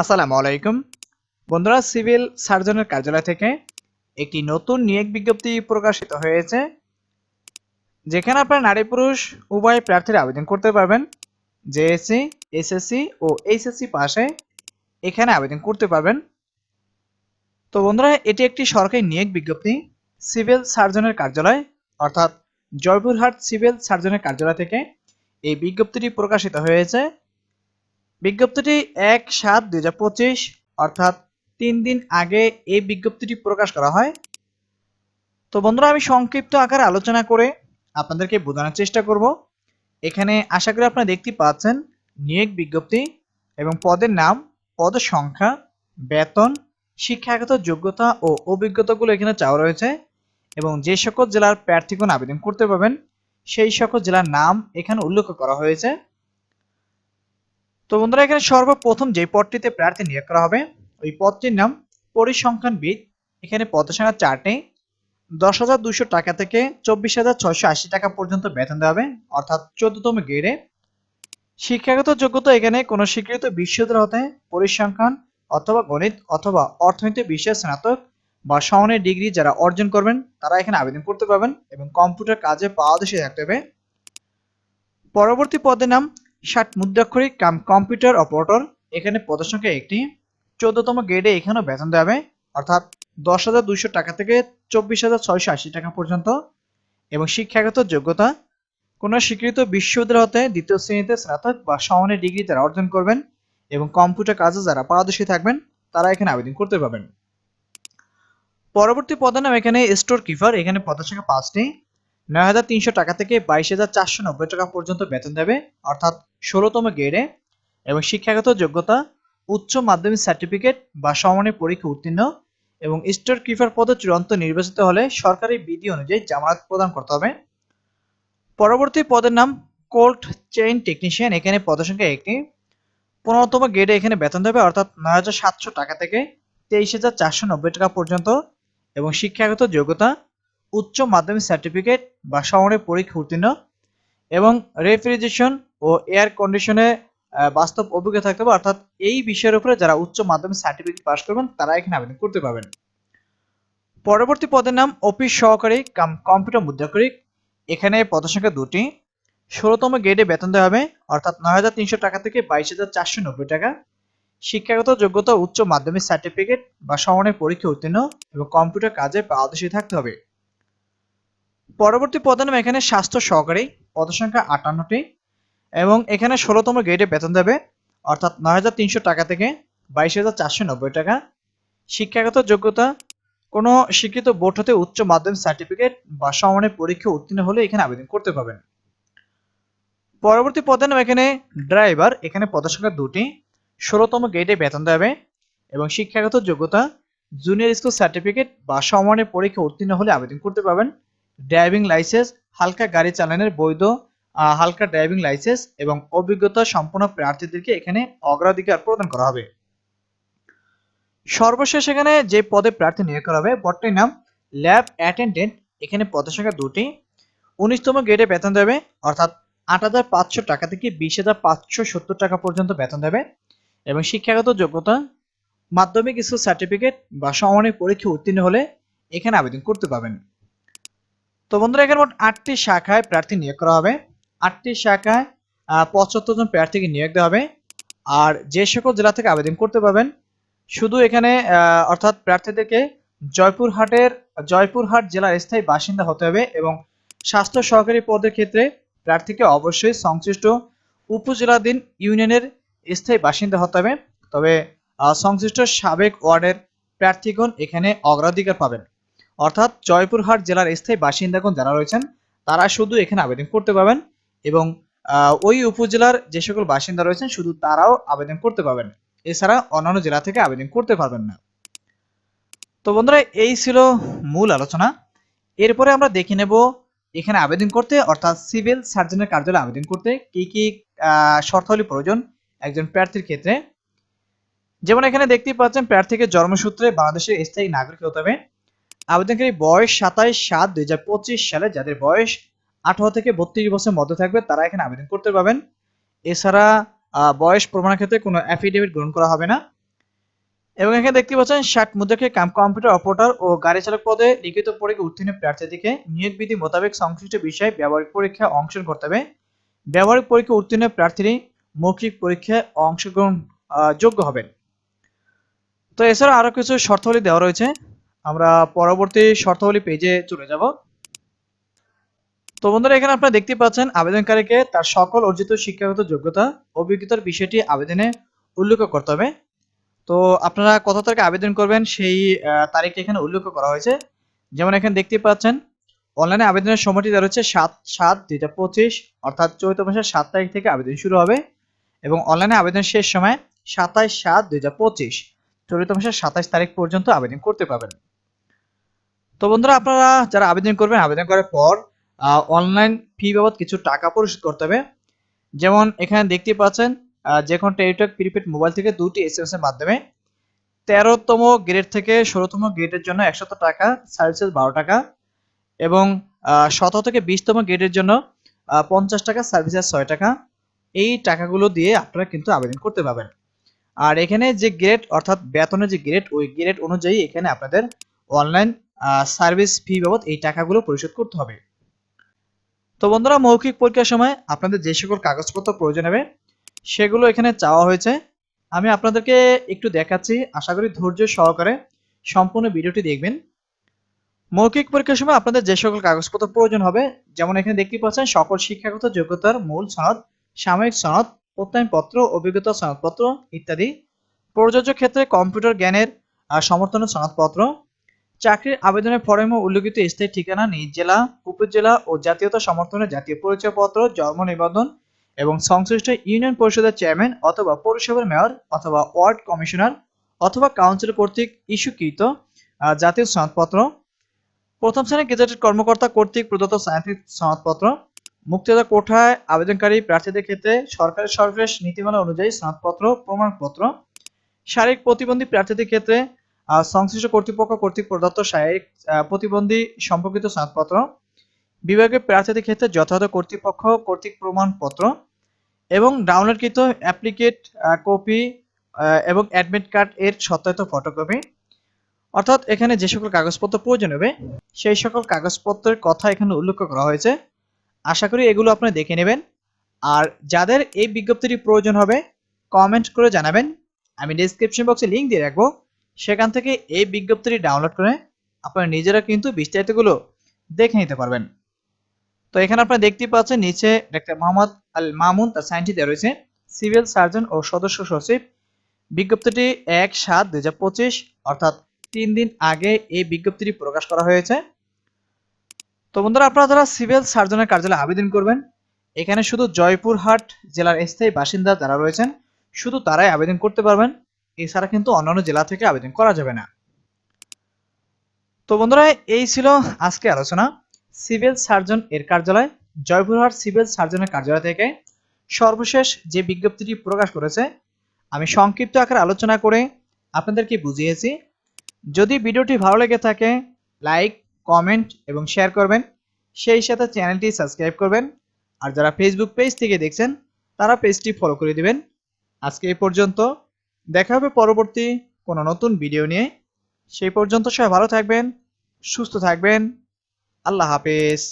আসসালামু আলাইকুম। বন্ধুরা, সিভিল সার্জনের কার্যালয় থেকে একটি নতুন নিয়োগ বিজ্ঞপ্তি প্রকাশিত হয়েছে, যেখানে আপনারা নারী পুরুষ উভয় প্রার্থীরা আবেদন করতে পারবেন। জেএসসি এসএসসি ও এইচএসসি পাশে এখানে আবেদন করতে পারবেন। তো বন্ধুরা, এটি একটি সরকারি নিয়োগ বিজ্ঞপ্তি সিভিল সার্জনের কার্যালয়, অর্থাৎ জয়পুরহাট সিভিল সার্জনের কার্যালয় থেকে এই বিজ্ঞপ্তিটি প্রকাশিত হয়েছে। বিজ্ঞপ্তিটি এক সাত দুই হাজার পঁচিশ, অর্থাৎ তিন দিন আগে এই বিজ্ঞপ্তিটি প্রকাশ করা হয়। তো বন্ধুরা, আমি সংক্ষিপ্ত আকারে আলোচনা করে আপনাদেরকে বোঝানোর চেষ্টা করব। এখানে আশা করি আপনারা দেখতে পাচ্ছেন নিয়োগ বিজ্ঞপ্তি এবং পদের নাম পদের সংখ্যা, বেতন, শিক্ষাগত যোগ্যতা ও অভিজ্ঞতাগুলো এখানে চাওয়া রয়েছে এবং যে সকল জেলার প্রার্থীগণ আবেদন করতে পারবেন, সেই সকল জেলার নাম এখানে উল্লেখ করা হয়েছে। তো বন্ধুরা, এখানে সর্বপ্রথম যে পদটিতে প্রার্থী নিয়োগ করা হবে, ওই পদটির নাম পরিসংখ্যানবিদ। এখানে পদের সংখ্যা চারটে। দশ হাজার দুশো টাকা থেকে চব্বিশ হাজার ছয়শো আশি টাকা পর্যন্ত বেতন দেওয়া হবে, অর্থাৎ চোদ্দতম গ্রেডে শিক্ষাগত যোগ্যতা এখানে কোনো স্বীকৃত বিশ্ববিদ্যালয় হতে পরিসংখ্যান অথবা গণিত অথবা অর্থনীতি বিষয়ে স্নাতক বা সমানের ডিগ্রি যারা অর্জন করবেন, তারা এখানে আবেদন করতে পারবেন এবং কম্পিউটার কাজে পাওয়া দেশে থাকতে হবে। পরবর্তী পদের নাম ষাট মুদ্রাক্ষরিক কাম কম্পিউটার অপারেটর এখানে পদের সংখ্যা একটি চোদ্দতম গ্রেডে এখানেও বেতন দেওয়া হবে, অর্থাৎ দশ হাজার দুইশো টাকা থেকে চব্বিশ হাজার ছয়শো আশি টাকা পর্যন্ত। এবং শিক্ষাগত যোগ্যতা, কোনো স্বীকৃত বিশ্ববিদ্যালয় হতে দ্বিতীয় শ্রেণীতে স্নাতক বা সমানের ডিগ্রি যারা অর্জন করবেন এবং কম্পিউটার কাজে যারা পারদর্শী থাকবেন, তারা এখানে আবেদন করতে পারবেন। পরবর্তী পদের নাম এখানে স্টোর কিপার এখানে পদের সংখ্যা পাঁচটি। নয় হাজার তিনশো টাকা থেকে বাইশ হাজার চারশো নব্বই টাকা পর্যন্ত বেতন দেবে, অর্থাৎ ষোলোতম গ্রেডে এবং শিক্ষাগত যোগ্যতা, উচ্চ মাধ্যমিক সার্টিফিকেট বা সমানের পরীক্ষা উত্তীর্ণ এবং স্টোর কিপার পদে চূড়ান্ত নির্বাচিত হলে সরকারি বিধি অনুযায়ী জামানত প্রদান করতে হবে। পরবর্তী পদের নাম কোল্ড চেইন টেকনিশিয়ান এখানে পদের সংখ্যা একটি। পনেরোতম গ্রেডে এখানে বেতন দেবে, অর্থাৎ নয় হাজার সাতশো টাকা থেকে তেইশ হাজার চারশো নব্বই টাকা পর্যন্ত। এবং শিক্ষাগত যোগ্যতা উচ্চ মাধ্যমিক সার্টিফিকেট বা সমানের পরীক্ষা উত্তীর্ণ এবং রেফ্রিজারেশন ও এয়ার কন্ডিশনে বাস্তব অভিজ্ঞতা থাকতে হবে। অর্থাৎ এই বিষয়ের উপরে যারা উচ্চ মাধ্যমিক সার্টিফিকেট পাস করবেন, তারা এখানে আবেদন করতে পারবেন। পরবর্তী পদের নাম অফিস সহকারী কাম কম্পিউটার মুদ্রাকরিক এখানে পদের সংখ্যা দুটি। ষোলোতম গ্রেডে বেতন দেওয়া হবে, অর্থাৎ নয় হাজার তিনশো টাকা থেকে বাইশ হাজার চারশো নব্বই টাকা। শিক্ষাগত যোগ্যতা উচ্চ মাধ্যমিক সার্টিফিকেট বা সমানের পরীক্ষা উত্তীর্ণ এবং কম্পিউটার কাজে পারদর্শী থাকতে হবে। পরবর্তী পদের নাম এখানে স্বাস্থ্য সহকারী, পদসংখ্যা আটান্নটি এবং এখানে ষোলোতম গ্রেডে বেতন দেবে, অর্থাৎ নয় হাজার তিনশো টাকা থেকে বাইশ টাকা। শিক্ষাগত যোগ্যতা, কোনো শিক্ষিত বোর্ড হতে উচ্চ মাধ্যমিক সার্টিফিকেট বা সমানের পরীক্ষা উত্তীর্ণ হলে এখানে আবেদন করতে পারবেন। পরবর্তী পদের এখানে ড্রাইভার এখানে পদসংখ্যা দুটি, ষোলোতম গ্রেডে বেতন দেবে এবং শিক্ষাগত যোগ্যতা জুনিয়র স্কুল সার্টিফিকেট বা সমানের পরীক্ষা উত্তীর্ণ হলে আবেদন করতে পারবেন। ড্রাইভিং লাইসেন্স, হালকা গাড়ি চালানোর বৈধ হালকা ড্রাইভিং লাইসেন্স এবং অভিজ্ঞতা সম্পন্ন প্রার্থীদেরকে এখানে অগ্রাধিকার প্রদান করা হবে। সর্বশেষ এখানে যে পদে প্রার্থী নিয়োগ করা হবে, পদটির নাম ল্যাব অ্যাটেন্ডেন্ট, এখানে পদের সংখ্যা দুটি। উনিশতম গ্রেডে বেতন দেবে, অর্থাৎ আট হাজার পাঁচশো টাকা থেকে বিশ হাজার পাঁচশো সত্তর টাকা পর্যন্ত বেতন দেবে এবং শিক্ষাগত যোগ্যতা, মাধ্যমিক স্কুল সার্টিফিকেট বা সমানের পরীক্ষা উত্তীর্ণ হলে এখানে আবেদন করতে পারবেন। তো বন্ধুরা, এখানে মোট আটটি শাখায় প্রার্থী নিয়োগ করা হবে। আটটি শাখায় পঁচাত্তর জন প্রার্থীকে নিয়োগ দেওয়া হবে। আর যে সকল জেলা থেকে আবেদন করতে পারবেন, শুধু এখানে অর্থাৎ প্রার্থীদেরকে জয়পুরহাটের, জয়পুরহাট জেলার স্থায়ী বাসিন্দা হতে হবে এবং স্বাস্থ্য সহকারী পদের ক্ষেত্রে প্রার্থীকে অবশ্যই সংশ্লিষ্ট উপজেলাধীন ইউনিয়নের স্থায়ী বাসিন্দা হতে হবে। তবে সংশ্লিষ্ট সাবেক ওয়ার্ডের প্রার্থীগণ এখানে অগ্রাধিকার পাবেন। অর্থাৎ জয়পুরহাট জেলার স্থায়ী বাসিন্দাগণ যারা রয়েছেন, তারা শুধু এখানে আবেদন করতে পারবেন এবং ওই উপজেলার যে সকল বাসিন্দা রয়েছেন, শুধু তারাও আবেদন করতে পারবেন। এছাড়া অন্যান্য জেলা থেকে আবেদন করতে পারবেন না। তো বন্ধুরা, এই ছিল মূল আলোচনা। এরপরে আমরা দেখে নেব এখানে আবেদন করতে, অর্থাৎ সিভিল সার্জনের কার্যালয়ে আবেদন করতে কি কি শর্তাবলী প্রয়োজন একজন প্রার্থীর ক্ষেত্রে। যেমন এখানে দেখতেই পাচ্ছেন, প্রার্থীকে জন্মসূত্রে বাংলাদেশের স্থায়ী নাগরিক হতে হবে। আবেদনকারী বয়স সাতাইশ সাত দুই হাজার পঁচিশ সালে, যাদের বয়স আঠারো থেকে বত্রিশ বছর মধ্যে থাকবে, তারা এখানে আবেদন করতে পারবেন। এছাড়া বয়স প্রমাণের ক্ষেত্রে কোনো অ্যাফিডেভিট গ্রহণ করা হবে না। এবং এখানে দেখতে পাচ্ছেন, ষাট মুদ্রাকে কাম কম্পিউটার, অপারেটর ও গাড়ি চালক পদে লিখিত পরীক্ষা উত্তীর্ণ প্রার্থীদেরকে নিয়োগ বিধি মোতাবেক সংশ্লিষ্ট বিষয়ে ব্যবহারিক পরীক্ষা অংশগ্রহণ করতে হবে। ব্যবহারিক পরীক্ষা উত্তীর্ণ প্রার্থীরা মৌখিক পরীক্ষায় অংশগ্রহণ যোগ্য হবেন। তো এছাড়া আরও কিছু শর্তাবলী দেওয়া রয়েছে। আমরা পরবর্তী শর্তাবলী পেজে চলে যাব। তো বন্ধুরা, এখানে আপনারা দেখতে পাচ্ছেন আবেদনকারীকে তার সকল অর্জিত শিক্ষাগত যোগ্যতা, অভিজ্ঞতার বিষয়টি আবেদনে উল্লেখ করতে হবে। তো আপনারা কত তারিখে আবেদন করবেন সেই তারিখটি এখানে উল্লেখ করা হয়েছে। যেমন এখানে দেখতে পাচ্ছেন, অনলাইনে আবেদনের সময়টি দেওয়া হচ্ছে সাত সাত দুই হাজার পঁচিশ, অর্থাৎ চৈত্র মাসের সাত তারিখ থেকে আবেদন শুরু হবে এবং অনলাইনে আবেদন শেষ সময় সাতাইশ সাত দুই হাজার পঁচিশ চলিত মাসের সাতাইশ তারিখ পর্যন্ত আবেদন করতে পারবেন। তো বন্ধুরা, আপনারা যারা আবেদন করবেন, আবেদন করার পর অনলাইন ফি বাবদ কিছু টাকা পরিশোধ করতে হবে। যেমন এখানে দেখতে পাচ্ছেন যে কোনো টেলিটক প্রিপেড মোবাইল থেকে দুটি এস এম এর মাধ্যমে তেরোতম গ্রেড থেকে ষোলোতম গ্রেডের জন্য একশত টাকা সার্ভিসেস বারো টাকা এবং শত থেকে বিশতম গ্রেডের জন্য পঞ্চাশ টাকা সার্ভিসেস ছয় টাকা। এই টাকাগুলো দিয়ে আপনারা কিন্তু আবেদন করতে পারবেন। আর এখানে যে গ্রেড অর্থাৎ বেতনের যে গ্রেড ওই গ্রেড অনুযায়ী এখানে আপনাদের অনলাইন সার্ভিস ফি বাবদ এই টাকাগুলো পরিশোধ করতে হবে। তো বন্ধুরা, মৌখিক পরীক্ষার সময় আপনাদের যে সকল কাগজপত্র প্রয়োজন হবে, সেগুলো এখানে চাওয়া হয়েছে। আমি আপনাদেরকে একটু দেখাচ্ছি, আশা করি ধৈর্য সহকারে সম্পূর্ণ ভিডিওটি দেখবেন। মৌখিক পরীক্ষার সময় আপনাদের যে সকল কাগজপত্র প্রয়োজন হবে, যেমন এখানে দেখতে পাচ্ছেন, সকল শিক্ষাগত যোগ্যতার মূল সনদ, সাময়িক সনদ, প্রত্যয়নপত্র, অভিজ্ঞতা সনদপত্র ইত্যাদি। প্রযোজ্য ক্ষেত্রে কম্পিউটার জ্ঞানের সমর্থনের সনদপত্র চাকরির আবেদনের ফর্মে উল্লেখিত স্থায়ী ঠিকানা নিজ জেলা, উপজেলা ও জাতীয়তা সমর্থনের জাতীয় পরিচয়পত্র, জন্ম নিবন্ধন এবং সংশ্লিষ্ট ইউনিয়ন পরিষদের চেয়ারম্যান অথবা পৌরসভার মেয়র অথবা ওয়ার্ড কমিশনার অথবা কাউন্সিল কর্তৃক ইস্যুকৃত জাতীয় সনদপত্র, প্রথম শ্রেণির গেজেটেড কর্মকর্তা কর্তৃক প্রদত্ত সায়েন্টিফিক সনদপত্র, মুক্তিযোদ্ধা কোঠায় আবেদনকারী প্রার্থীদের ক্ষেত্রে সরকারের সর্বশেষ নীতিমালা অনুযায়ী সনদপত্র, প্রমাণপত্র, শারীরিক প্রতিবন্ধী প্রার্থীদের ক্ষেত্রে সংশ্লিষ্ট কর্তৃপক্ষ কর্তৃক প্রদত্ত শারীরিক প্রতিবন্ধী সম্পর্কিত সনদপত্র বিভাগের প্রার্থীদের ক্ষেত্রে যথাযথ কর্তৃপক্ষ কর্তৃক প্রমাণপত্র এবং ডাউনলোডকৃত অ্যাপ্লিকেট কপি এবং অ্যাডমিট কার্ড এর সত্যায়িত ফটোকপি অর্থাৎ এখানে যে সকল কাগজপত্র প্রয়োজন হবে, সেই সকল কাগজপত্রের কথা এখানে উল্লেখ করা হয়েছে। আশা করি এগুলো আপনারা দেখে নেবেন। আর যাদের এই বিজ্ঞপ্তিটি প্রয়োজন হবে কমেন্ট করে জানাবেন। আমি ডেসক্রিপশন বক্সে লিংক দিয়ে রাখব। সেখান থেকে এই বিজ্ঞপ্তিটি ডাউনলোড করে আপনারা নিজেরা কিন্তু বিস্তারিতগুলো দেখে নিতে পারবেন। তো এখানে আপনারা দেখতেই পাচ্ছেন নিচে ডাক্তার মোহাম্মদ আল মামুন তার সাইনটি দেওয়া রয়েছে। সিভিল সার্জন ও সদস্য সচিব। বিজ্ঞপ্তিটি এক সাত দুই অর্থাৎ তিন দিন আগে এই বিজ্ঞপ্তিটি প্রকাশ করা হয়েছে। তো বন্ধুরা, আপনারা যারা সিভিল সার্জনের কার্যালয়ে আবেদন করবেন, এখানে শুধু জয়পুরহাট জেলার স্থায়ী বাসিন্দা যারা রয়েছেন, শুধু তারাই আবেদন করতে পারবেন। এছাড়া কিন্তু অন্যান্য জেলা থেকে আবেদন করা যাবে না। তো বন্ধুরা, এই ছিল আজকে আলোচনা। সিভিল সার্জন এর কার্যালয়, জয়পুরহাট সিভিল সার্জনের কার্যালয় থেকে। সর্বশেষ যে বিজ্ঞপ্তিটি প্রকাশ করেছে, আমি সংক্ষিপ্ত আকারে আলোচনা করে আপনাদেরকে বুঝিয়েছি। যদি ভিডিওটি ভালো লেগে থাকে, লাইক, কমেন্ট এবং শেয়ার করবেন। সেই সাথে চ্যানেলটি সাবস্ক্রাইব করবেন। আর যারা ফেসবুক পেজ থেকে দেখছেন, তারা পেজটি ফলো করে দিবেন। আজকে এই পর্যন্ত। দেখা হবে পরবর্তী কোনো নতুন ভিডিও নিয়ে। সেই পর্যন্ত সবাই ভালো থাকবেন, সুস্থ থাকবেন। আল্লাহ হাফেজ।